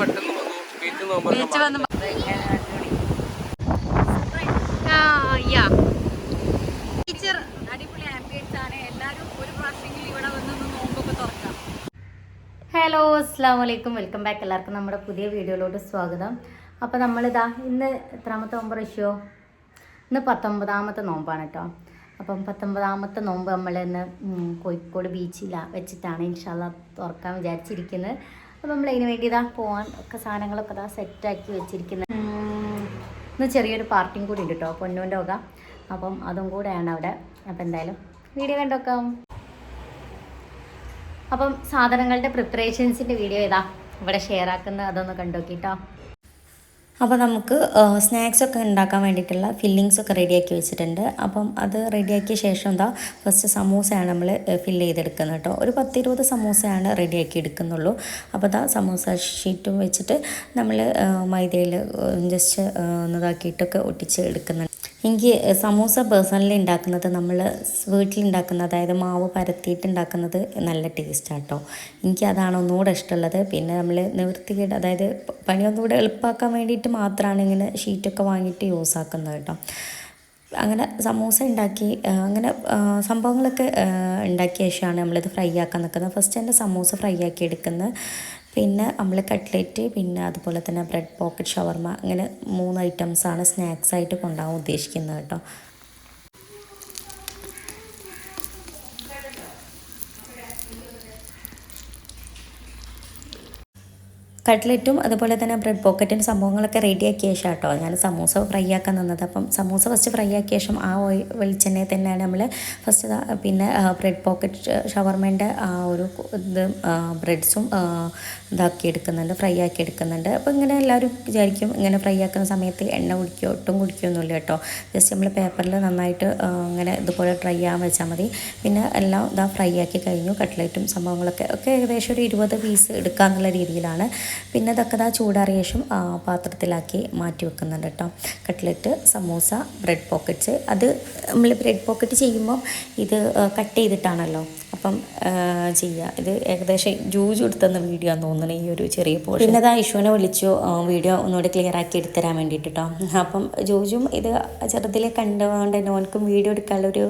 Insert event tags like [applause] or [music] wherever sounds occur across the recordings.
പെട്ടെന്ന് beach beach വന്ന്. Teacher അടിപൊളി ആംബിയൻസ് ആണ്. എല്ലാവരും ഒരു പ്രാവശ്യമെങ്കിലും ഇവിടെ വന്ന് നോമ്പൊക്കെ തുറക്കാം. ഹലോ അസ്സാം വലൈക്കും വെൽക്കം ബാക്ക് എല്ലാവർക്കും നമ്മുടെ പുതിയ വീഡിയോയിലോട്ട് സ്വാഗതം. അപ്പോൾ നമ്മളിതാ ഇന്ന് എത്രാമത്തെ നോമ്പ് റഷ്യോ ഇന്ന് പത്തൊമ്പതാമത്തെ നോമ്പാണ് കേട്ടോ അപ്പം പത്തൊമ്പതാമത്തെ നോമ്പ് നമ്മൾ ഇന്ന് കോഴിക്കോട് ബീച്ചിലാണ് വെച്ചിട്ടാണ് ഇൻഷാല്ല തുറക്കാൻ വിചാരിച്ചിരിക്കുന്നത്. അപ്പോൾ നമ്മൾ അതിന് വേണ്ടി ഇതാ പോകാൻ ഒക്കെ സാധനങ്ങളൊക്കെ ഇതാ സെറ്റാക്കി വെച്ചിരിക്കുന്നത് ഇന്ന് ചെറിയൊരു പാർട്ടിയും കൂടി ഉണ്ട് കേട്ടോ പൊന്നൂന്റെ ഒക്കെ അപ്പം അതും കൂടെയാണ് അവിടെ. അപ്പം എന്തായാലും വീഡിയോ കണ്ടോക്കാം. അപ്പം സാധനങ്ങളുടെ പ്രിപ്പറേഷൻസിന്റെ വീഡിയോ ഇതാ ഇവിടെ ഷെയർ ആക്കുന്ന അതൊന്ന് കണ്ടോക്കിട്ടോ അപ്പോൾ നമുക്ക് സ്നാക്സ് ഒക്കെ ഉണ്ടാക്കാൻ വേണ്ടിയിട്ടുള്ള ഫില്ലിങ്സ് ഒക്കെ റെഡിയാക്കി വെച്ചിട്ടുണ്ട്. അപ്പം അത് റെഡിയാക്കിയ ശേഷം എന്താ ഫസ്റ്റ് സമൂസയാണ് നമ്മൾ ഫില്ല് ചെയ്തെടുക്കുന്നത് കേട്ടോ. ഒരു പത്തിരുപത് സമൂസയാണ് റെഡിയാക്കി എടുക്കുന്നുള്ളൂ. അപ്പോൾ അതാ സമൂസ ഷീറ്റും വെച്ചിട്ട് നമ്മൾ മൈദയിൽ ജസ്റ്റ് ഒന്നതാക്കിയിട്ടൊക്കെ ഒട്ടിച്ച് എടുക്കുന്നുണ്ട്. എനിക്ക് സമൂസ പേഴ്സണലി ഉണ്ടാക്കുന്നത് നമ്മൾ വീട്ടിലുണ്ടാക്കുന്ന അതായത് മാവ് പരത്തിയിട്ട് ഉണ്ടാക്കുന്നത് നല്ല ടേസ്റ്റാണ് കേട്ടോ എനിക്ക് അതാണ് ഒന്നുകൂടെ ഇഷ്ടമുള്ളത് പിന്നെ നമ്മൾ നിവൃത്തികേട് അതായത് പണി ഒന്നുകൂടെ എളുപ്പമാക്കാൻ വേണ്ടിയിട്ട് മാത്രമാണ് ഇങ്ങനെ ഷീറ്റൊക്കെ വാങ്ങിയിട്ട് യൂസ് ആക്കുന്നത് കേട്ടോ. അങ്ങനെ സമൂസ ഉണ്ടാക്കി അങ്ങനെ സംഭവങ്ങളൊക്കെ ഉണ്ടാക്കിയ ശേഷമാണ് നമ്മളിത് ഫ്രൈ ആക്കാൻ നിൽക്കുന്നത് ഫസ്റ്റ് തന്നെ സമൂസ ഫ്രൈ ആക്കി എടുക്കുന്നത്. പിന്നെ നമ്മൾ കട്ട്ലറ്റ് പിന്നെ അതുപോലെ തന്നെ ബ്രെഡ് പോക്കറ്റ് ഷവർമ അങ്ങനെ മൂന്ന് ഐറ്റംസാണ് സ്നാക്സായിട്ട് കൊണ്ടുപോകാൻ ഉദ്ദേശിക്കുന്നത് കേട്ടോ. കട്ട്ലറ്റും അതുപോലെ തന്നെ ബ്രെഡ് പോക്കറ്റും സംഭവങ്ങളൊക്കെ റെഡിയാക്കിയ ശേഷം കേട്ടോ ഞാൻ സമൂസ ഫ്രൈ ആക്കാൻ നിന്നത്. അപ്പം സമൂസ ഫസ്റ്റ് ഫ്രൈ ആക്കിയ ശേഷം ആ ഓയിൽ വെളിച്ചെണ്ണയിൽ തന്നെയാണ് നമ്മൾ ഫസ്റ്റ് പിന്നെ ബ്രെഡ് പോക്കറ്റ് ഷവർമേന്റെ ആ ഒരു ഇത് ബ്രെഡ്സും ഇതാക്കി എടുക്കുന്നുണ്ട് ഫ്രൈ ആക്കി എടുക്കുന്നുണ്ട്. അപ്പോൾ ഇങ്ങനെ എല്ലാവരും വിചാരിക്കും ഇങ്ങനെ ഫ്രൈ ആക്കുന്ന സമയത്ത് എണ്ണ കുടിക്കുകയോ ഒട്ടും കുടിക്കുകയൊന്നുമില്ല കേട്ടോ. ജസ്റ്റ് നമ്മൾ പേപ്പറിൽ നന്നായിട്ട് ഇങ്ങനെ ഇതുപോലെ ഡ്രൈ ആകാൻ വെച്ചാൽ മതി. പിന്നെ എല്ലാം ഇതാ ഫ്രൈ ആക്കി കഴിഞ്ഞു കട്ട്ലറ്റും സംഭവങ്ങളൊക്കെ. ഒക്കെ ഏകദേശം ഒരു ഇരുപത് പീസ് എടുക്കാന്നുള്ള രീതിയിലാണ്. പിന്നെ ഇതൊക്കെ ഇതാ ചൂടാറിയ ശേഷം പാത്രത്തിലാക്കി മാറ്റി വെക്കുന്നുണ്ട് കേട്ടോ കട്ട്ലറ്റ് സമൂസ ബ്രെഡ് പോക്കറ്റ്സ്. അത് നമ്മൾ ബ്രെഡ് പോക്കറ്റ് ചെയ്യുമ്പം ഇത് കട്ട് ചെയ്തിട്ടാണല്ലോ അപ്പം ചെയ്യുക ഇത് ഏകദേശം ജൂജ് എടുത്തുന്ന വീഡിയോ ആണെന്ന് തോന്നുന്നു ഈ ഒരു ചെറിയ പോഷൻ പിന്നെ അതാ ഇഷുവിനെ വിളിച്ചു വീഡിയോ ഒന്നുകൂടി ക്ലിയർ ആക്കി എടുത്തരാൻ വേണ്ടിയിട്ട് കേട്ടോ അപ്പം ജൂജും ഇത് ചെറുതിലെ കണ്ടുകൊണ്ട് തന്നെ ഓനക്കും വീഡിയോ എടുക്കാനുള്ള ഒരു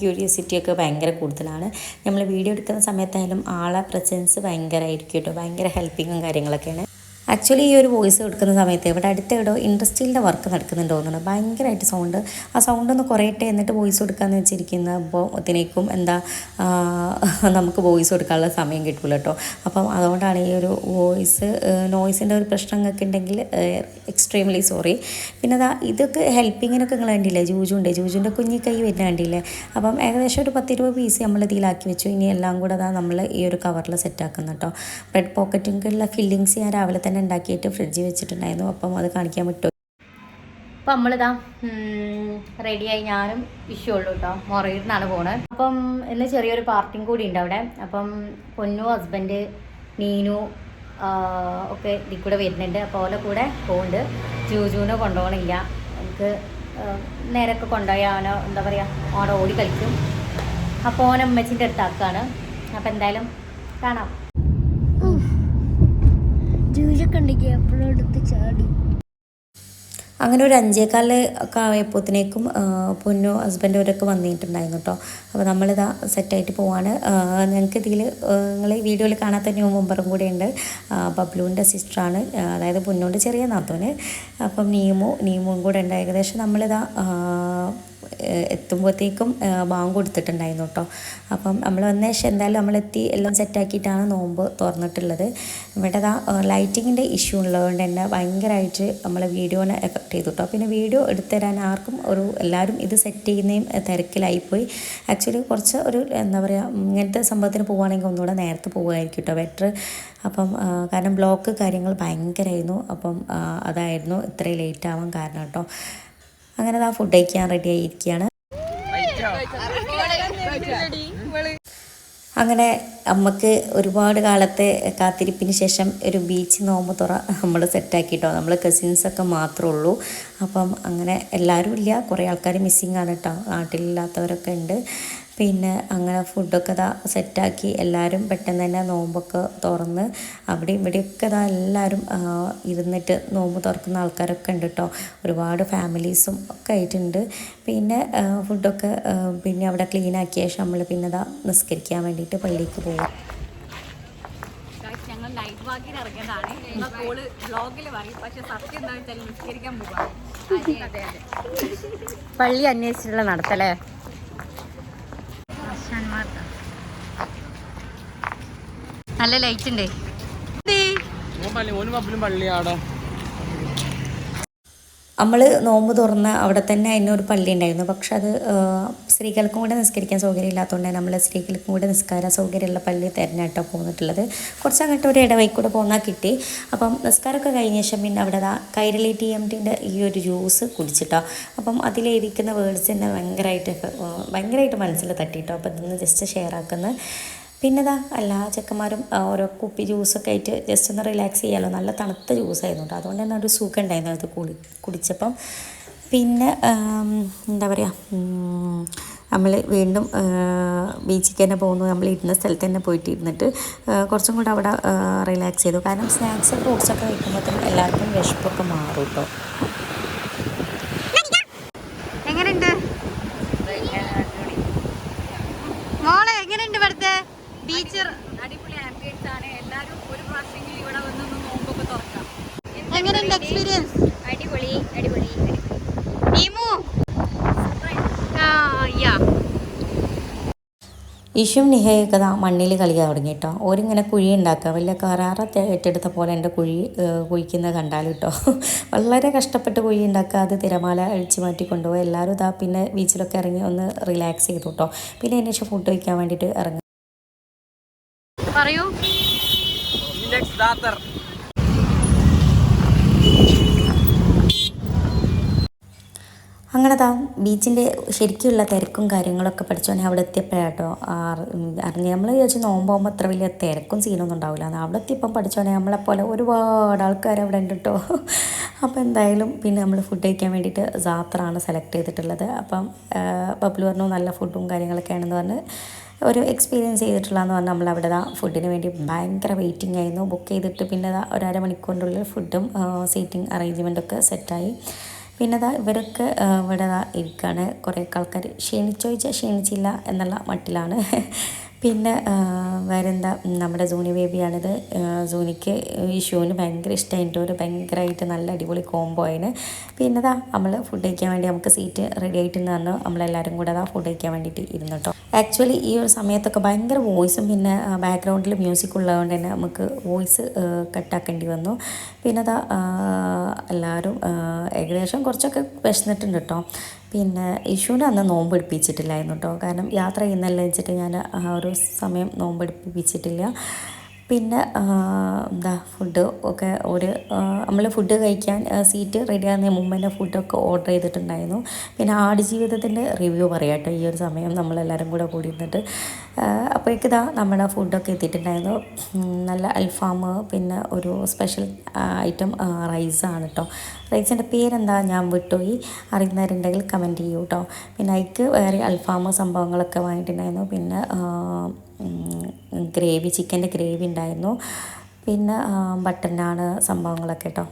ക്യൂരിയോസിറ്റി ഒക്കെ ഭയങ്കര കൂടുതലാണ്. നമ്മൾ വീഡിയോ എടുക്കുന്ന സമയത്തായാലും ആളെ പ്രസൻസ് ഭയങ്കരമായിരിക്കും കേട്ടോ. ഭയങ്കര ഹെൽപ്പിങ്ങും കാര്യങ്ങളൊക്കെയാണ്. ആക്ച്വലി ഈ ഒരു വോയിസ് എടുക്കുന്ന സമയത്ത് ഇവിടെ അടുത്ത ഇടോ ഇൻഡസ്ട്രിയിലെ വർക്ക് നടക്കുന്നുണ്ടോ എന്നാണ് ഭയങ്കരമായിട്ട് സൗണ്ട് ആ സൗണ്ട് ഒന്ന് കുറയട്ടെ എന്നിട്ട് വോയിസ് കൊടുക്കാമെന്ന് വെച്ചിരിക്കുന്ന അപ്പോൾ ഒത്തിനേക്കും എന്താ നമുക്ക് വോയിസ് കൊടുക്കാനുള്ള സമയം കിട്ടില്ല കേട്ടോ അപ്പം അതുകൊണ്ടാണ് ഈ ഒരു വോയിസ് നോയ്സിന്റെ ഒരു പ്രശ്നങ്ങളൊക്കെ ഉണ്ടെങ്കിൽ എക്സ്ട്രീംലി സോറി പിന്നെ അതാ ഇതൊക്കെ ഹെൽപ്പിങ്ങിനൊക്കെ നിങ്ങൾ കണ്ടില്ലേ? ജൂജുണ്ട്. ജൂജുന്റെ കുഞ്ഞി കൈ വരുന്ന കണ്ടില്ലേ? അപ്പം ഏകദേശം ഒരു പത്ത് ഇരുപത് പീസ് നമ്മൾ ഇതിലാക്കി വെച്ചു. ഇനി എല്ലാം കൂടെ അതാ നമ്മൾ ഈ ഒരു കവറിൽ സെറ്റാക്കുന്നു കേട്ടോ ബ്രെഡ് പോക്കറ്റിനുള്ള ഫില്ലിങ്സ് ഞാൻ രാവിലെ തന്നെ ഉണ്ടാക്കിയിട്ട് ഫ്രിഡ്ജിൽ വെച്ചിട്ടുണ്ടായിരുന്നു. അപ്പം അത് കാണിക്കാൻ വിട്ടു. അപ്പം നമ്മളിതാ റെഡിയായി ഞാനും ഇഷ്യൂ ഉള്ളൂ കേട്ടോ മൊറയൂരിനാണ് പോണത് അപ്പം ഇന്ന് ചെറിയൊരു പാർട്ടിയും കൂടി ഉണ്ട് അവിടെ. അപ്പം പൊന്നു ഹസ്ബൻഡ് നീനു ഒക്കെ ഇതിൽ കൂടെ വരുന്നുണ്ട്. അപ്പോൾ ഓലെ കൂടെ പോകുന്നുണ്ട് ജൂജുവിനെ കൊണ്ടുപോകണില്ല. എനിക്ക് നേരൊക്കെ കൊണ്ടുപോയി അവനോ എന്താ പറയുക ഓടെ ഓടി കളിക്കും. അപ്പോൾ ഓൻ അടുത്താക്കാണ് അപ്പോൾ എന്തായാലും കാണാം. ജൂജൊക്കെ ഉണ്ടെങ്കിൽ എപ്പോഴും എടുത്ത് ചാടി. അങ്ങനെ ഒരു അഞ്ചേക്കാൽ ഒക്കെ ആയപ്പോഴത്തേക്കും പൊന്നു ഹസ്ബൻഡ് അവരൊക്കെ വന്നിട്ടുണ്ടായിരുന്നു കേട്ടോ അപ്പോൾ നമ്മളിതാ സെറ്റായിട്ട് പോവാണ്. ഞങ്ങൾക്ക് ഇതിൽ നിങ്ങൾ വീഡിയോയിൽ കാണാത്ത ന്യൂ മെമ്പറും ഉണ്ട്. ബബ്ലുവിന്റെ സിസ്റ്ററാണ് അതായത് പൊന്നുവിന്റെ ചെറിയ നാത്തോന്. അപ്പം നീമു നീമും കൂടെ ഉണ്ട്. ഏകദേശം നമ്മളിതാ എത്തുമ്പോഴത്തേക്കും ബാങ്ക് കൊടുത്തിട്ടുണ്ടായിരുന്നു കേട്ടോ. അപ്പം നമ്മൾ വന്ന ശേഷം എന്തായാലും നമ്മളെത്തി എല്ലാം സെറ്റാക്കിയിട്ടാണ് നോമ്പ് തുറന്നിട്ടുള്ളത്. ഇവിടെ ആ ലൈറ്റിങ്ങിന്റെ ഇഷ്യൂ ഉള്ളതുകൊണ്ട് തന്നെ ഭയങ്കരമായിട്ട് നമ്മളെ വീഡിയോനെ എഫക്റ്റ് ചെയ്തു കേട്ടോ. പിന്നെ വീഡിയോ എടുത്തുതരാൻ ആർക്കും ഒരു എല്ലാവരും ഇത് സെറ്റ് ചെയ്യുന്നതും തിരക്കിലായിപ്പോയി. ആക്ച്വലി കുറച്ച് ഒരു എന്താ പറയുക ഇങ്ങനത്തെ സംഭവത്തിന് പോവുകയാണെങ്കിൽ ഒന്നുകൂടെ നേരത്തെ പോവുമായിരിക്കും കേട്ടോ ബെറ്റർ അപ്പം കാരണം ബ്ലോക്ക് കാര്യങ്ങൾ ഭയങ്കരമായിരുന്നു അപ്പം അതായിരുന്നു ഇത്രയും ലേറ്റ് ആവാൻ കാരണം കേട്ടോ. അങ്ങനെ ആ ഫുഡ് കഴിക്കാൻ റെഡി ആയിരിക്കുകയാണ് അങ്ങനെ അമ്മയ്ക്ക് ഒരുപാട് കാലത്തെ കാത്തിരിപ്പിന് ശേഷം ഒരു ബീച്ച് നോമ്പ് തുറ നമ്മൾ സെറ്റാക്കിയിട്ടോ നമ്മൾ കസിൻസൊക്കെ മാത്രമേ ഉള്ളൂ. അപ്പം അങ്ങനെ എല്ലാവരും ഇല്ല. കുറേ ആൾക്കാർ മിസ്സിങ് ആണ് കേട്ടോ നാട്ടിലില്ലാത്തവരൊക്കെ ഉണ്ട്. പിന്നെ അങ്ങനെ ഫുഡൊക്കെ ഇതാ സെറ്റാക്കി എല്ലാവരും പെട്ടെന്ന് തന്നെ നോമ്പൊക്കെ തുറന്ന് അവിടെ ഇവിടെയൊക്കെ ഇതാ എല്ലാവരും ഇരുന്നിട്ട് നോമ്പ് തുറക്കുന്ന ആൾക്കാരൊക്കെ ഉണ്ട് കേട്ടോ ഒരുപാട് ഫാമിലീസും ഒക്കെ ആയിട്ടുണ്ട്. പിന്നെ ഫുഡൊക്കെ പിന്നെ അവിടെ ക്ലീൻ ആക്കിയ ശേഷം നമ്മൾ പിന്നെ ഇതാ നിസ്കരിക്കാൻ വേണ്ടിയിട്ട് പള്ളിക്ക് പോകും ഞങ്ങൾ നൈറ്റ് ഇറങ്ങിയതാണ്. ഞങ്ങൾ കോൾ ബ്ലോഗിൽ പറയും. പക്ഷെ സത്യം എന്താ വെച്ചാൽ നിസ്കരിക്കാൻ പള്ളി അന്വേഷിച്ചിട്ടുള്ള നടത്തല്ലേ? നല്ല ലൈറ്റ് ഉണ്ട് നമ്മൾ നമ്മൾ നോമ്പ് തുറന്ന് അവിടെ തന്നെ അതിനൊരു പള്ളി ഉണ്ടായിരുന്നു പക്ഷെ അത് ആ, സ്ത്രീകൾക്കും കൂടെ നിസ്കരിക്കാൻ സൗകര്യം ഇല്ലാത്തതുകൊണ്ട് നമ്മൾ സ്ത്രീകൾക്കും കൂടെ നിസ്കാര സൗകര്യമുള്ള പള്ളി തിരഞ്ഞാട്ടോ പോന്നിട്ടുള്ളത്. കുറച്ച് അങ്ങോട്ട് ഒരു ഇടവഴി കൂടെ പോന്നാൽ കിട്ടി. അപ്പം നിസ്കാരമൊക്കെ കഴിഞ്ഞ ശേഷം പിന്നെ അവിടെ ദാ കൈരളി ടി എം ടിന്റെ ഈ ഒരു ജ്യൂസ് കുടിച്ചിട്ടോ. അപ്പം അതിലെഴുതിക്കുന്ന വേർഡ്സ് തന്നെ ഭയങ്കരമായിട്ട് ആ, ഭയങ്കരമായിട്ട് മനസ്സിൽ തട്ടിട്ടോ. അപ്പം ഇതൊന്ന് ജസ്റ്റ് ഷെയർ ആക്കുന്നത് പിന്നെ ഇതാ എല്ലാ ചെക്കന്മാരും ഓരോ കുപ്പി ജ്യൂസൊക്കെ ആയിട്ട് ജസ്റ്റ് ഒന്ന് റിലാക്സ് ചെയ്യാമല്ലോ നല്ല തണുത്ത ജ്യൂസായിരുന്നു കേട്ടോ അതുകൊണ്ട് തന്നെ ഒരു സുഖം ഉണ്ടായിരുന്നു അത് കുളി കുടിച്ചപ്പം. പിന്നെ എന്താ പറയുക നമ്മൾ വീണ്ടും ബീച്ചിൽ തന്നെ പോകുന്നു നമ്മൾ ഇരുന്ന സ്ഥലത്ത് തന്നെ പോയിട്ട് ഇരുന്നിട്ട് കുറച്ചും കൂടെ അവിടെ റിലാക്സ് ചെയ്തു. കാരണം സ്നാക്സ് ഫ്രൂട്ട്സൊക്കെ വയ്ക്കുമ്പോഴത്തേക്കും എല്ലാവർക്കും വിശപ്പൊക്കെ മാറും കേട്ടോ എങ്ങനെയുണ്ട് മോളെ എങ്ങനെയുണ്ട് ഇവിടുത്തെ ബീച്ച് അടിപൊളി ആംബിയൻസ് ആണ് എല്ലാവരും ഒരു പ്രാവശ്യമെങ്കിലും ഇവിടെ വന്നൊന്ന് നോമ്പൊക്കെ തുറക്കാം എങ്ങനെയുണ്ട് എക്സ്പീരിയൻസ് അടിപൊളി അടിപൊളി നീമു ആ യാ. ഇഷും നിഹയൊക്കെ ആ മണ്ണിൽ കളിക്കാൻ തുടങ്ങി കേട്ടോ. ഓരിങ്ങനെ കുഴി ഉണ്ടാക്കുക. വലിയ കറാറ ഏറ്റെടുത്ത പോലെ എന്റെ കുഴി കുഴിക്കുന്നത് കണ്ടാൽ കേട്ടോ. വളരെ കഷ്ടപ്പെട്ട് കുഴി ഉണ്ടാക്കുക. അത് തിരമാല അഴിച്ചു മാറ്റി എല്ലാവരും ഇതാ പിന്നെ ബീച്ചിലൊക്കെ ഇറങ്ങി ഒന്ന് റിലാക്സ് ചെയ്തു കേട്ടോ. പിന്നെ അതിന് ശേഷം ഫുഡ് കഴിക്കാൻ വേണ്ടിയിട്ട് ഇറങ്ങി. പറയൂ. അങ്ങനെ താ ബീച്ചിന്റെ ശരിക്കുള്ള തിരക്കും കാര്യങ്ങളൊക്കെ പഠിച്ചോനെ അവിടെ എത്തിയപ്പോഴാട്ടോ. അറിഞ്ഞ് നമ്മൾ വിചാരിച്ചു നോമ്പാകുമ്പോൾ അത്ര വലിയ തിരക്കും സീനൊന്നും ഉണ്ടാവില്ല അവിടെ എത്തിയപ്പം പഠിച്ചോനെ നമ്മളെപ്പോലെ ഒരുപാട് ആൾക്കാർ അവിടെ ഉണ്ട് കേട്ടോ അപ്പോൾ എന്തായാലും പിന്നെ നമ്മൾ ഫുഡ് കഴിക്കാൻ വേണ്ടിയിട്ട് സാത്രാണ് സെലക്ട് ചെയ്തിട്ടുള്ളത്. അപ്പം ബബ്ലു പറഞ്ഞു നല്ല ഫുഡും കാര്യങ്ങളൊക്കെ ആണെന്ന് പറഞ്ഞ് ഒരു എക്സ്പീരിയൻസ് ചെയ്തിട്ടുള്ളതെന്ന് പറഞ്ഞാൽ നമ്മൾ അവിടെ ഫുഡിന് വേണ്ടി ഭയങ്കര വെയിറ്റിംഗ് ആയിരുന്നു. ബുക്ക് ചെയ്തിട്ട് പിന്നെ ദാ മണിക്കൂറിന്റെ ഉള്ളിൽ ഫുഡും സീറ്റിംഗ് അറേഞ്ച്മെന്റൊക്കെ സെറ്റായി പിന്നെ അതാ ഇവരൊക്കെ ഇവിടെ ഇരിക്കുകയാണ് കുറേ ആൾക്കാർ ക്ഷീണിച്ചോ ചോദിച്ചാൽ ക്ഷീണിച്ചില്ല എന്നുള്ള മട്ടിലാണ്. [laughs] പിന്നെ ആ, വേറെ എന്താ നമ്മുടെ സൂനി ബേബിയാണിത്. സൂനിക്ക് ഷൂവിന് ഭയങ്കര ഇഷ്ടമായിട്ട് ഒരു ഭയങ്കരമായിട്ട് നല്ല അടിപൊളി കോംബോ ആയിന്. പിന്നെ ദാ നമ്മൾ ഫുഡ് കഴിക്കാൻ വേണ്ടി നമുക്ക് സീറ്റ് റെഡി ആയിട്ട് നിന്ന് നമ്മളെല്ലാവരും കൂടെ അതാ ഫുഡ് കഴിക്കാൻ വേണ്ടിയിട്ട് ഇരുന്നു കേട്ടോ ആക്ച്വലി ഈ ഒരു സമയത്തൊക്കെ ഭയങ്കര വോയിസും പിന്നെ ബാക്ക്ഗ്രൗണ്ടിൽ മ്യൂസിക് ഉള്ളതുകൊണ്ട് തന്നെ നമുക്ക് വോയിസ് കട്ടാക്കേണ്ടി വന്നു. പിന്നെ അതാ എല്ലാവരും ഏകദേശം കുറച്ചൊക്കെ വിശന്നിട്ടുണ്ട് കേട്ടോ പിന്നെ ഇഷുവിനെ അന്ന് നോമ്പ് എടുപ്പിച്ചിട്ടില്ലായിരുന്നു കേട്ടോ കാരണം യാത്ര ചെയ്യുന്നല്ല വെച്ചിട്ട് ഞാൻ ആ ഒരു സമയം നോമ്പ് എടുപ്പിച്ചിട്ടില്ല പിന്നെ എന്താ ഫുഡ് ഒക്കെ ഒരു നമ്മൾ ഫുഡ് കഴിക്കാൻ സീറ്റ് റെഡി ആകുന്നതിന് മുമ്പ് തന്നെ ഫുഡൊക്കെ ഓർഡർ ചെയ്തിട്ടുണ്ടായിരുന്നു. പിന്നെ ആടുജീവിതത്തിന്റെ റിവ്യൂ പറയാം കേട്ടോ ഈ ഒരു സമയം നമ്മളെല്ലാവരും കൂടെ കൂടി ഇരുന്നിട്ട്. അപ്പോഴേക്ക് ഇതാ നമ്മുടെ ഫുഡൊക്കെ എത്തിയിട്ടുണ്ടായിരുന്നു. നല്ല അൽഫാം പിന്നെ ഒരു സ്പെഷ്യൽ ഐറ്റം റൈസാണ് കേട്ടോ റൈസിന്റെ പേരെന്താ? ഞാൻ വിട്ടുപോയി. അറിയുന്നവരുണ്ടെങ്കിൽ കമന്റ് ചെയ്യൂ കേട്ടോ പിന്നെ അതിക്ക് വേറെ അൽഫാമ് സംഭവങ്ങളൊക്കെ വാങ്ങിയിട്ടുണ്ടായിരുന്നു. പിന്നെ ഗ്രേവി ചിക്കന്റെ ഗ്രേവി ഉണ്ടായിരുന്നു. പിന്നെ ബട്ടർ നാണ് സംഭവങ്ങളൊക്കെ കേട്ടോ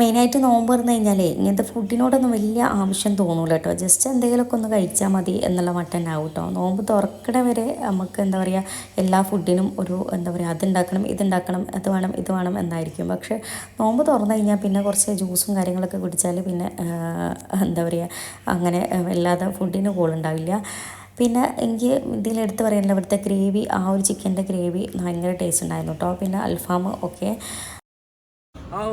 മെയിനായിട്ട് നോമ്പ് തുറന്നു കഴിഞ്ഞാലേ ഇങ്ങനത്തെ ഫുഡിനോടൊന്നും വലിയ ആവശ്യം തോന്നൂല കേട്ടോ ജസ്റ്റ് എന്തെങ്കിലുമൊക്കെ ഒന്ന് കഴിച്ചാൽ മതി എന്നുള്ള മട്ടൻ ആവും കേട്ടോ നോമ്പ് തുറക്കണ വരെ നമുക്ക് എന്താ പറയുക എല്ലാ ഫുഡിനും ഒരു എന്താ പറയുക അതുണ്ടാക്കണം ഇതുണ്ടാക്കണം അത് വേണം ഇത് വേണം എന്നായിരിക്കും. പക്ഷേ നോമ്പ് തുറന്നു കഴിഞ്ഞാൽ പിന്നെ കുറച്ച് ജ്യൂസും കാര്യങ്ങളൊക്കെ കുടിച്ചാൽ പിന്നെ എന്താ പറയുക അങ്ങനെ വല്ലാതെ ഫുഡിന് കോളുണ്ടാവില്ല പിന്നെ എനിക്ക് ഇതിലെടുത്ത് പറയാനുള്ള ഇവിടുത്തെ ഗ്രേവി ആ ഒരു ചിക്കന്റെ ഗ്രേവി ഭയങ്കര ടേസ്റ്റ് ഉണ്ടായിരുന്നു കേട്ടോ. പിന്നെ അൽഫാം ഒക്കെ. ഉള്ളൂ.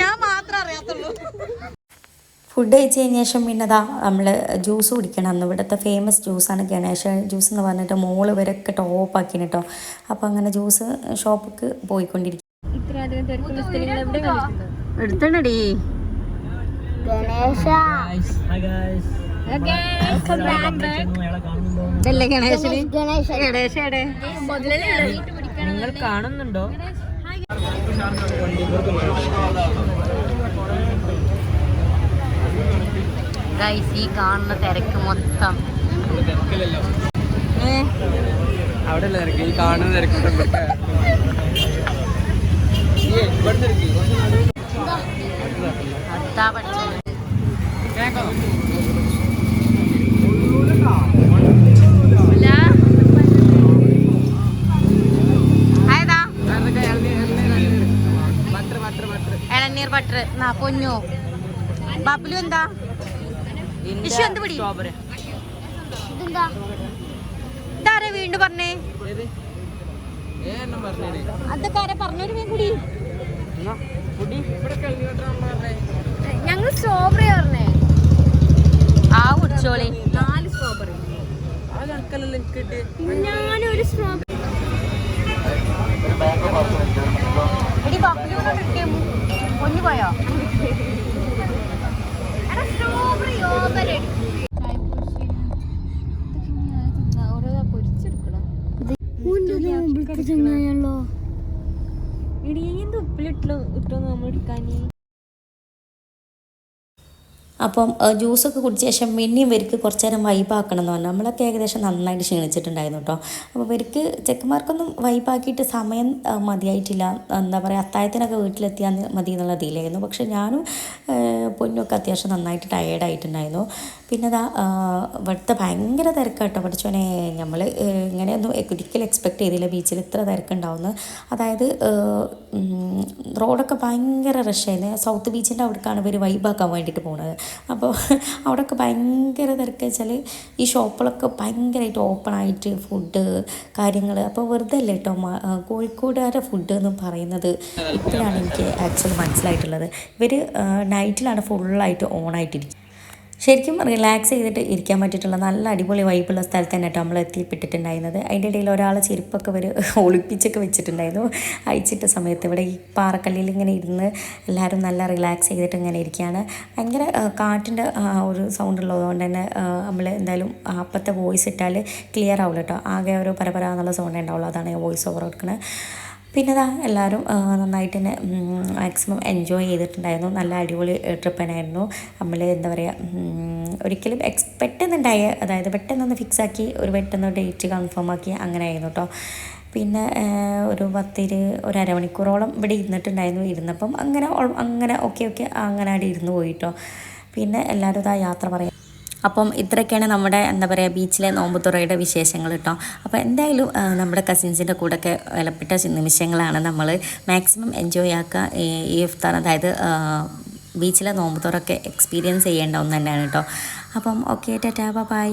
ഞാൻ മാത്രം അറിയാത്തുള്ളൂ. ഫുഡ് കഴിച്ച് കഴിഞ്ഞ ശേഷം പിന്നെ അതാ നമ്മൾ ജ്യൂസ് കുടിക്കണം. അന്ന് ഇവിടുത്തെ ഫേമസ് ജ്യൂസാണ് ഗണേശ ജ്യൂസ് എന്ന് പറഞ്ഞിട്ട് മോൾ ടോപ്പ് ടോപ്പാക്കിന് കേട്ടോ. അപ്പോൾ അങ്ങനെ ജ്യൂസ് ഷോപ്പിക്ക് പോയിക്കൊണ്ടിരിക്കും എടുത്തണടി ഗണേശ. ഗണേശന്? ഗണേശ ഗണേശ. എടെ നിങ്ങൾ കാണുന്നുണ്ടോ? ഗൈസ് ഈ കാണുന്ന തിരക്ക് മൊത്തം. അവിടെ അല്ല തിരക്ക് ഈ കാണുന്ന തിരക്ക് അത്താ പഠിച്ചത് ഇളനീർ ബട്ടർ. നാ പൊന്നു. ബാബുലു എന്താ? ഇഷു എന്ത് പിടി? സ്ട്രോബെറി. വീണ്ടും പറഞ്ഞേ? ഏത്? ഏതെണ്ണം പറഞ്ഞേ അതൊക്കെ ആരെ പറഞ്ഞൊരു മീൻ കുടി? ഞങ്ങൾ സ്ട്രോബെറി പറഞ്ഞേ ആ കുടിച്ചോളി. നാല് സ്ട്രോബെറി ഞാനൊരു സ്ട്രോബെറി പൊന്നു പോയോ? സ്ട്രോബെറി ഓവർ ഉപ്പിലിട്ടോ ഇട്ടോ നമ്മൾ എടുക്കാനേ? അപ്പം ജ്യൂസൊക്കെ കുടിച്ച ശേഷം പിന്നെയും ഇവർക്ക് കുറച്ച് നേരം വൈബാക്കണം എന്ന് പറഞ്ഞു. നമ്മളൊക്കെ ഏകദേശം നന്നായിട്ട് ക്ഷീണിച്ചിട്ടുണ്ടായിരുന്നു കേട്ടോ. അപ്പോൾ ഇവർക്ക് ചെക്കന്മാർക്കൊന്നും വൈബാക്കിയിട്ട് സമയം മതിയായിട്ടില്ല. എന്താ പറയുക അത്തായത്തിനൊക്കെ വീട്ടിലെത്തിയാൽ മതി എന്നുള്ള ഇതിലായിരുന്നു. പക്ഷെ ഞാനും പൊന്നൊക്കെ അത്യാവശ്യം നന്നായിട്ട് ടയേർഡായിട്ടുണ്ടായിരുന്നു പിന്നെ അതാ ഇവിടുത്തെ ഭയങ്കര തിരക്കാട്ടോ. പഠിച്ചോനെ നമ്മൾ ഇങ്ങനെയൊന്നും ഒരിക്കലും എക്സ്പെക്ട് ചെയ്തില്ല ബീച്ചിൽ ഇത്ര തിരക്കുണ്ടാവുമെന്ന് അതായത് റോഡൊക്കെ ഭയങ്കര റഷായിരുന്നു സൗത്ത് ബീച്ചിന്റെ അവിടേക്കാണ് ഇവർ വൈബാക്കാൻ വേണ്ടിയിട്ട് പോണത്. അപ്പോൾ അവിടെയൊക്കെ ഭയങ്കര തിരക്ക് വെച്ചാൽ ഈ ഷോപ്പുകളൊക്കെ ഭയങ്കരമായിട്ട് ഓപ്പൺ ആയിട്ട് ഫുഡ് കാര്യങ്ങൾ അപ്പോൾ വെറുതെ അല്ലേ കേട്ടോ കോഴിക്കോടുകാരുടെ ഫുഡ് എന്ന് പറയുന്നത്? ഇപ്പോഴാണ് എനിക്ക് ആക്ച്വലി മനസ്സിലായിട്ടുള്ളത്. ഇവർ നൈറ്റിലാണ് ഫുള്ളായിട്ട് ഓണായിട്ടിരിക്കും ശരിക്കും റിലാക്സ് ചെയ്തിട്ട് ഇരിക്കാൻ പറ്റിയിട്ടുള്ള നല്ല അടിപൊളി വൈബുള്ള സ്ഥലത്ത് തന്നെ കേട്ടോ നമ്മൾ എത്തിപ്പെട്ടിട്ടുണ്ടായിരുന്നത്. അതിന്റെ ഇടയിൽ ഒരാൾ ചെരുപ്പൊക്കെ വരെ [laughs] ഒളിപ്പിച്ചൊക്കെ വെച്ചിട്ടുണ്ടായിരുന്നു. അയച്ചിട്ട സമയത്ത് ഇവിടെ ഈ പാറക്കല്ലിൽ ഇങ്ങനെ ഇരുന്ന് എല്ലാവരും നല്ല റിലാക്സ് ചെയ്തിട്ട് ഇങ്ങനെ ഇരിക്കുകയാണ് ഭയങ്കര കാറ്റിന്റെ ഒരു സൗണ്ട് ഉള്ളതുകൊണ്ട് തന്നെ നമ്മൾ എന്തായാലും അപ്പത്തെ വോയിസ് ഇട്ടാൽ ക്ലിയർ ആവില്ല കേട്ടോ. ആകെ ഒരു പരപര എന്നുള്ള സൗണ്ട് ഉണ്ടാവുള്ളൂ അതാണ് വോയിസ് ഓവർ കൊടുക്കുന്നത് പിന്നെ ഇതാ എല്ലാവരും നന്നായിട്ട് തന്നെ മാക്സിമം എൻജോയ് ചെയ്തിട്ടുണ്ടായിരുന്നു. നല്ല അടിപൊളി ട്രിപ്പ് തന്നെയായിരുന്നു. നമ്മൾ എന്താ പറയുക ഒരിക്കലും എക്സ് പെട്ടെന്നുണ്ടായ അതായത് പെട്ടെന്നൊന്ന് ഫിക്സ് ആക്കി ഒരു പെട്ടെന്ന് ഡേറ്റ് കൺഫേം ആക്കി അങ്ങനെ ആയിരുന്നു കേട്ടോ പിന്നെ ഒരു പത്തിര് ഒരു അരമണിക്കൂറോളം ഇവിടെ ഇരുന്നിട്ടുണ്ടായിരുന്നു. ഇരുന്നപ്പം അങ്ങനെ അങ്ങനെ ഓക്കെ ഓക്കെ അങ്ങനെ അവിടെ ഇരുന്ന് പോയിട്ടോ പിന്നെ എല്ലാവരും ഇതാ യാത്ര പറയാം അപ്പം ഇത്രയൊക്കെയാണ് നമ്മുടെ എന്താ പറയുക ബീച്ചിലെ നോമ്പുതുറയുടെ വിശേഷങ്ങൾ കേട്ടോ. അപ്പോൾ എന്തായാലും നമ്മുടെ കസിൻസിന്റെ കൂടെയൊക്കെ വിലപ്പെട്ട നിമിഷങ്ങളാണ് നമ്മൾ മാക്സിമം എൻജോയ് ആക്കുക. ഈ ഇഫ്താർ അതായത് ബീച്ചിലെ ബീച്ചിലെ നോമ്പുതുറൊക്കെ എക്സ്പീരിയൻസ് ചെയ്യേണ്ട ഒന്ന് തന്നെയാണ് കേട്ടോ. അപ്പം ഓക്കെ ടാറ്റാ ബൈ.